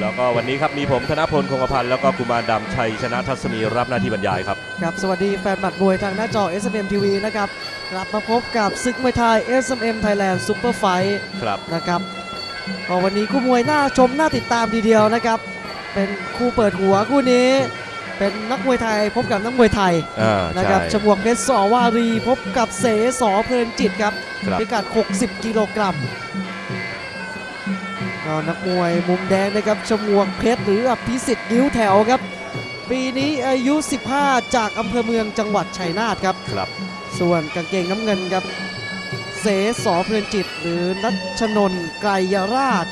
แล้วก็วันนี้ครับมีผมธนพลคงกระพันธ์แล้วก็กุมารดำชัยชนะทัศมีรับหน้าที่บรรยายครับ ครับ สวัสดีแฟนบัตรมวยทางหน้าจอ SMM TV นะครับกลับมาพบกับศึกมวยไทย SMM Thailand Super Fight ครับนะครับก็วันนี้คู่มวยน่าชมน่าติดตามทีเดียวนะครับ เป็นคู่เปิดหัวคู่นี้ เป็นนักมวยไทยพบกับนักมวยไทยอ่านะครับใช่ชมวกเพชรสอวารีพบกับเสสอเพลินจิตครับครับพิกัด 60 กิโลกรัม ก็นักมวยมุมแดงนะครับชมวกเพชรหรืออภิสิทธิ์นิ้วแถวครับ ปีนี้อายุ 15 จากอำเภอเมืองจังหวัดชัยนาทครับ ครับ ส่วนกางเกงน้ำเงินครับ เสสอเพลินจิต หรือนัชนนท์ไกรยราช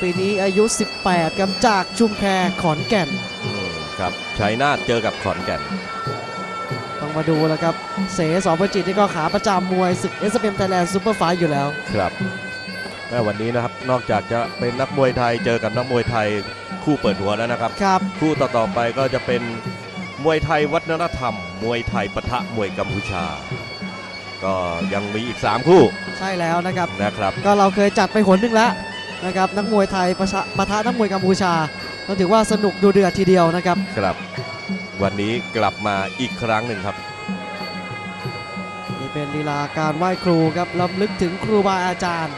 ปีนี้อายุ 18ครับจากชุมแพขอนแก่น อืมครับชัยนาทเจอกับขอนแก่น ต้องมาดูแล้วครับ เสสอเพลินจิตนี่ก็ขาประจำมวยศึก s อ m Thailand Super Fight อยู่แล้ว ครับ แม่วันนี้นะครับนอกจากจะเป็นนักมวยไทยเจอกับนักมวยไทยคู่เปิดหัวแล้วนะครับครับ คู่ต่อๆไปก็จะเป็นมวยไทยวัฒนธรรม มวยไทยปะทะมวยกัมพูชา ก็ยังมีอีก 3 คู่ใช่แล้วนะครับ นะครับ ก็เราเคยจัดไปหนหนึ่งแล้วนะครับนักมวยไทยประชะปะทะนักมวยกัมพูชาก็ถือว่าสนุกดูเดือดทีเดียวนะครับครับ วันนี้กลับมาอีกครั้งหนึ่งครับนี่เป็นลีลาการไหว้ครูครับลำลึกถึงครูบาอาจารย์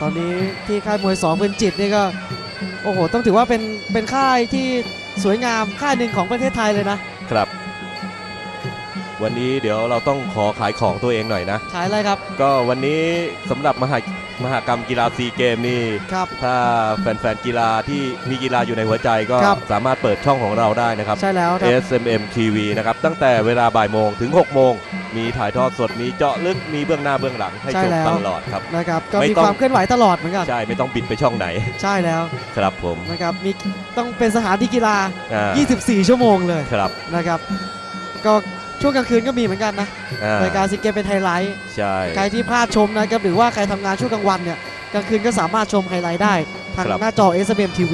ตอนนี้ที่ค่ายมวยสองเป็นจิตนี่ก็โอ้โหต้องถือว่าเป็นเป็นค่ายที่สวยงามค่ายหนึ่งของประเทศไทยเลยนะ วันนี้เดี๋ยวเราต้องขอขายของตัวเองหน่อยนะ ขายอะไรครับ ก็วันนี้สำหรับมหามหากรรมกีฬาซีเกมนี่ ครับ ถ้าแฟนๆกีฬาที่มีกีฬาอยู่ในหัวใจก็ครับสามารถเปิดช่องของเราได้นะครับ ใช่แล้วครับ SMM TV นะครับ ตั้งแต่เวลาบ่ายโมงถึง 6 โมง มีถ่ายทอดสด มีเจาะลึก มีเบื้องหน้าเบื้องหลังให้ใช่ชมแล้วตลอดครับ นะครับ ก็ไม่มีต้อง ความเคลื่อนไหวตลอดเหมือนกัน ใช่ ไม่ต้องบิดไปช่องไหน ใช่แล้วครับผมนะครับ มีต้องเป็นสถานที่กีฬา อ่า24 ชั่วโมงเลยครับ นะครับ ก็ ช่วงกลางคืนก็มีเหมือนกันนะอ่ารายการซีเกมเป็นไฮไลท์ ใช่ ใครที่พลาดชมนะครับ หรือว่าใครทำงานช่วงกลางวันเนี่ยกลางคืนก็สามารถชมไฮไลท์ได้ ทางหน้าจอ s m m TV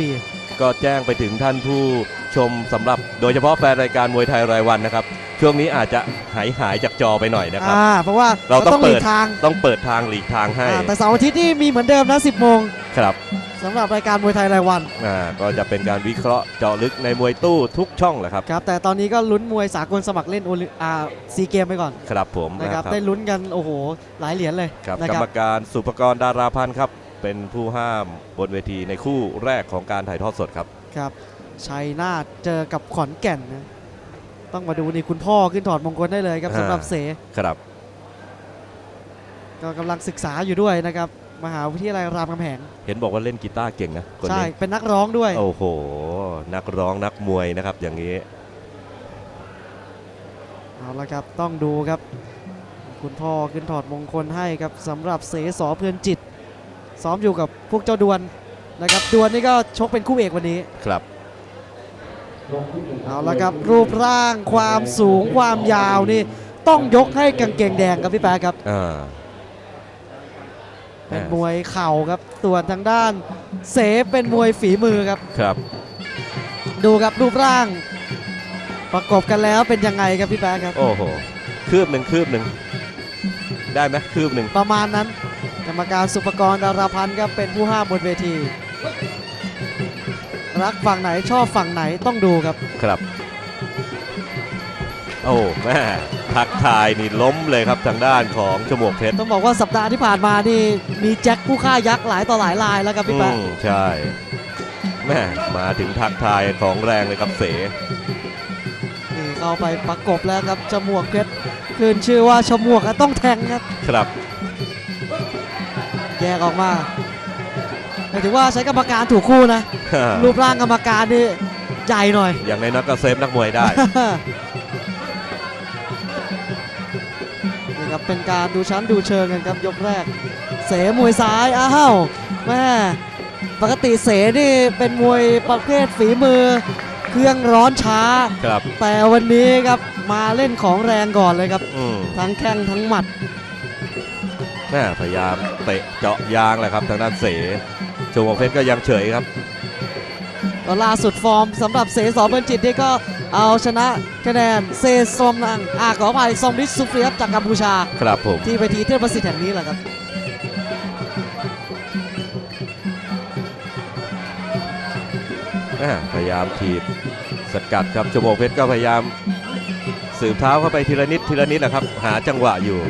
ก็แจ้งไปถึงท่านผู้ชมสำหรับโดยเฉพาะแฟนรายการมวยไทยรายวันนะครับ ช่วงนี้อาจจะหายหายจากจอไปหน่อยนะครับ อ่าเพราะว่าเราต้องหลีเปิกดทางต้องเปิดทางหลีกทางให้อ่าแต่เสาร์อาทิตย์นี่มีเหมือนเดิมนะ 10 โมงครับสำหรับรายการมวยไทยรายวันอ่าก็จะเป็นการวิเคราะห์เจาะลึกในมวยตู้ทุกช่องแหละครับครับแต่ตอนนี้ก็ลุ้นมวยสากลสมัครเล่นโอลิอ่าซีเกมไปก่อนครับผมนะครับนะครับได้ลุ้นกันโอ้โหหลายเหรียญเลยครับนะกรครัรมการสุภกรดาราพันธ์ครับ เป็นผู้ห้ามบนเวทีในคู่แรกของการถ่ายทอดสดครับ ครับชัยนาทเจอกับขอนแก่นนะ ต้องมาดูนี่คุณพ่อขึ้นถอดมงคลได้เลยครับอ่าสำหรับเสครับก็กำลังศึกษาอยู่ด้วยนะครับมหาวิทยาลัยรามคำแหง เห็นบอกว่าเล่นกีตาร์เก่งนะคนใช่นี้เป็นนักร้องด้วย โอ้โห นักร้องนักมวยนะครับ อย่างนี้ เอาละครับ ต้องดูครับ คุณพ่อขึ้นถอดมงคลให้ครับสำหรับเสสอเพื่อนจิต ซ้อมอยู่กับพวกเจ้าดวนนะครับ ดวนนี่ก็ชกเป็นคู่เอกวันนี้ ครับ เอาละครับรูปร่างความสูงความยาวนี่ต้องยกให้กางเกงแดงครับพี่แป๊ะครับ อ่า เป็นมวยเข่าครับส่วนทางด้านเสเป็นมวยฝีมือครับ ครับ ดูครับรูปร่าง ประกบกันแล้วเป็นยังไงครับพี่แป๊ะครับ โอ้โห คืบหนึ่งคืบหนึ่ง ได้ไหมคืบหนึ่ง ประมาณนั้นกรรมการสุปกรณ์ดาราพันธ์ครับเป็นผู้ห้ามบนเวที รักฝั่งไหนชอบฝั่งไหนต้องดูครับ ครับ โอ้แม่ทักทายนี่ล้มเลยครับทางด้านของชมวกเพชรต้องบอกว่าสัปดาห์ที่ผ่านมานี่มีแจ็คผู้ฆ่ายักษ์หลายต่อหลายรายแล้วครับพี่แป๊ะอืมใช่แม่มาถึงทักทายของแรงเลยครับเส นี่เข้าไปประกบแล้วครับจมวกเพชรคืนชื่อว่าชมวกอะต้องแทงครับครับ แยกออกมาหมายถึงว่าใช้กรรมการถูกคู่นะ รูปร่างกรรมการนี่ใหญ่หน่อย อย่างในนักก็เซฟนักมวยได้ นี่ครับเป็นการดูชั้นดูเชิงกันครับยกแรก เสมวยซ้ายอ้าวแม่ปกติเสนี่เป็นมวยประเภทฝีมือ เครื่องร้อนช้า ครับ แต่วันนี้ครับมาเล่นของแรงก่อนเลยครับ อืมทั้งแข้งทั้งหมัด แม่พยายามเตะเจาะยางแหละครับทางด้านเสชมวกเพชรก็ยังเฉยครับ ก็ล่าสุดฟอร์มสำหรับเสสอเบินจิตนี่ก็เอาชนะคะแนนเซซอมนังอาขออภัยซอมดิสซูฟียจากกัมพูชา ครับผม ที่เวทีเทพประสิทธิ์แห่งนี้แหละครับพยายามถีบสกัดครับชั่วโมงเพชรก็พยายามสืบเท้าเข้าไปทีละนิดทีละนิดนะครับ หาจังหวะอยู่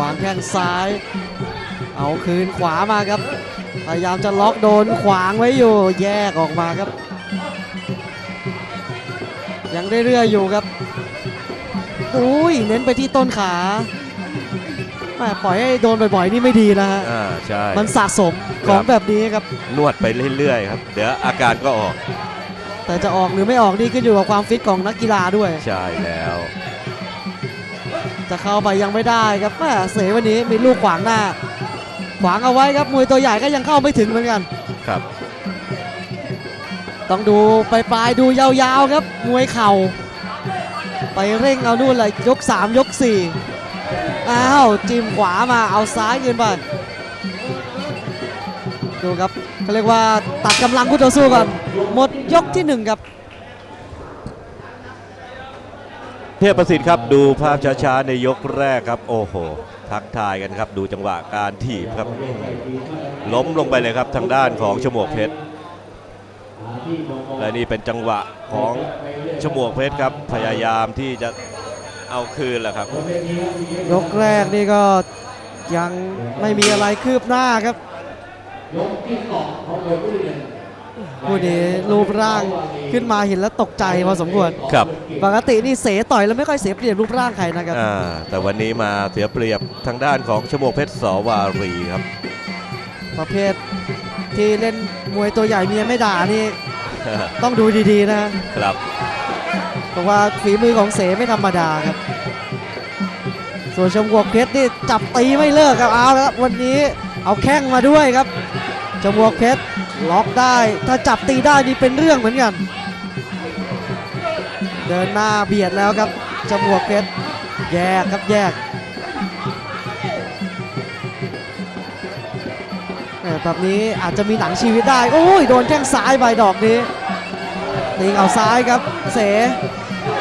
วางแข้งซ้าย เอาคืนขวามาครับ พยายามจะล็อกโดนขวางไว้อยู่แยกออกมาครับ ยังเรื่อยๆอยู่ครับอุ้ยเน้นไปที่ต้นขาแม่ปล่อยให้โดนบ่อยๆนี่ไม่ดีนะฮะอ่าใช่มันสะสมของแบบนี้ครับนวดไปเรื่อยๆครับ เดี๋ยวอาการก็ออก แต่จะออกหรือไม่ออกนี่ขึ้นอยู่กับความฟิตของนักกีฬาด้วย ใช่แล้ว จะเข้าไปยังไม่ได้ครับแม่เสวันนี้มีลูกขวางหน้า ขวางเอาไว้ครับมวยตัวใหญ่ก็ยังเข้าไม่ถึงเหมือนกัน ครับ ต้องดูไปปลายๆดูยาวๆครับมวยเข่า ไปเร่งเอานู่นเลยยก 3 ยก 4 อ้าวจิ้มขวามาเอาซ้ายขึ้นไปดูครับเขาเรียกว่าตัดกำลังคู่ต่อสู้ก่อนหมดยกที่ 1 ครับ เทพประสิทธิ์ครับดูภาพช้าๆในยกแรกครับ โอ้โห ทักทายกันครับ ดูจังหวะการถีบครับ ล้มลงไปเลยครับทางด้านของชมวกเพชรและนี่เป็นจังหวะของชมวกเพชรครับ พยายามที่จะเอาคืนแหละครับ ยกแรกนี่ก็ยังไม่มีอะไรคืบหน้าครับผู้นี้ รูปร่างขึ้นมาเห็นแล้วตกใจพอสมควรครับปกตินี่เสต่อยแล้วไม่ค่อยเสียเปรียบรูปร่างใครนะครับอ่าแต่วันนี้มาเสียเปรียบทางด้านของชมวกเพชรสวารีครับ ประเภทที่เล่นมวยตัวใหญ่เมียไม่ด่านี่ ต้องดูดีๆนะครับ เพราะว่าฝีมือของเสไม่ธรรมดาครับ ส่วนชมวกเพชรนี่จับตีไม่เลิกครับเอาละครับวันนี้เอาแข้งมาด้วยครับชมวกเพชร ล็อกได้ถ้าจับตีได้นี่เป็นเรื่องเหมือนกัน เดินหน้าเบียดแล้วครับชมวกเพชรแยกครับแยกแหม่แบบนี้อาจจะมีหนังชีวิตได้ โอ้ยโดนแข้งซ้ายใบดอกนี้ติงเอาซ้ายครับเส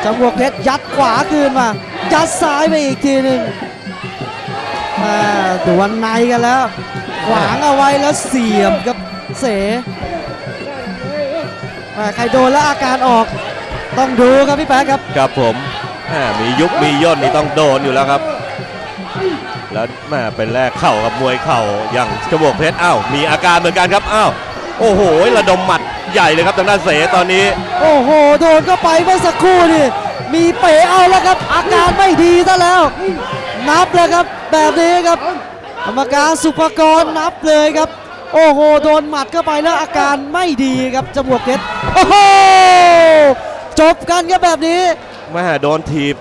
จมวกเพชรยัดขวาคืนมา ยัดซ้ายไปอีกทีหนึ่งแม่ดวลในกันแล้วขวางเอาไว้แล้วเสียบครับ เสแม่ใครโดนแล้วอาการออกต้องดูครับพี่แป๊ะครับ ครับผมแม่มียุบมีย่นนี่ต้องโดนอยู่แล้วครับ แล้วแม่เป็นแรกเข่ากับมวยเข่าอย่างจมวกเพชรอ้าวมีอาการเหมือนกันครับอ้าวโอ้โหระดมหมัดใหญ่เลยครับทางด้านเสตอนนี้ โอ้โหโดนเข้าไปเมื่อสักครู่นี่มีเป๋เอาแล้วครับ อาการไม่ดีซะแล้ว นับเลยครับแบบนี้ครับกรรมการสุภกรนับเลยครับ โอ้โห โดนหมัดเข้าไปแล้วอาการไม่ดีครับจมูกเพชรโอ้โหจบกันครับแบบนี้แม่โดนถีบ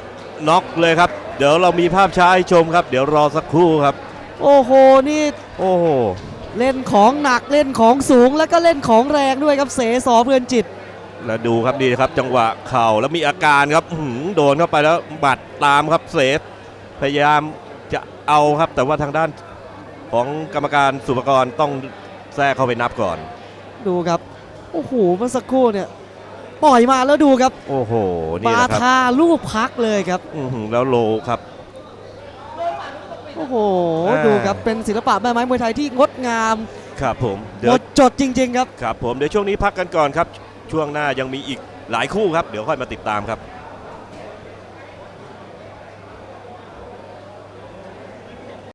น็อกเลยครับ เดี๋ยวเรามีภาพช้าให้ชมครับ เดี๋ยวรอสักครู่ครับ โอ้โหนี่โอ้โหเล่นของหนักเล่นของสูงแล้วก็เล่นของแรงด้วยครับเสสอเพื่อนจิต แล้วดูครับนี่ครับจังหวะเข่าแล้วมีอาการครับอื้อหือโดนเข้าไปแล้วบัดตามครับเสพยายามจะเอาครับ แต่ว่าทางด้านของกรรมการสุภกรต้อง แทรกเข้าไปนับก่อน ดูครับ โอ้โหเมื่อสักครู่เนี่ยปล่อยมาแล้วดูครับโอ้โหนี่ปาแหละครับทาลูกพักเลยครับ อื้อหือแล้วโลครับ โอ้โห อ่า ดูครับ เป็นศิลปะแม่ไม้มวยไทยที่งดงามครับผมหเดี๋มยวดจดจริง ๆ ครับ ครับผมเดี๋ยวช่วงนี้พักกันก่อนครับ ช่วงหน้ายังมีอีกหลายคู่ครับ เดี๋ยวค่อยมาติดตามครับ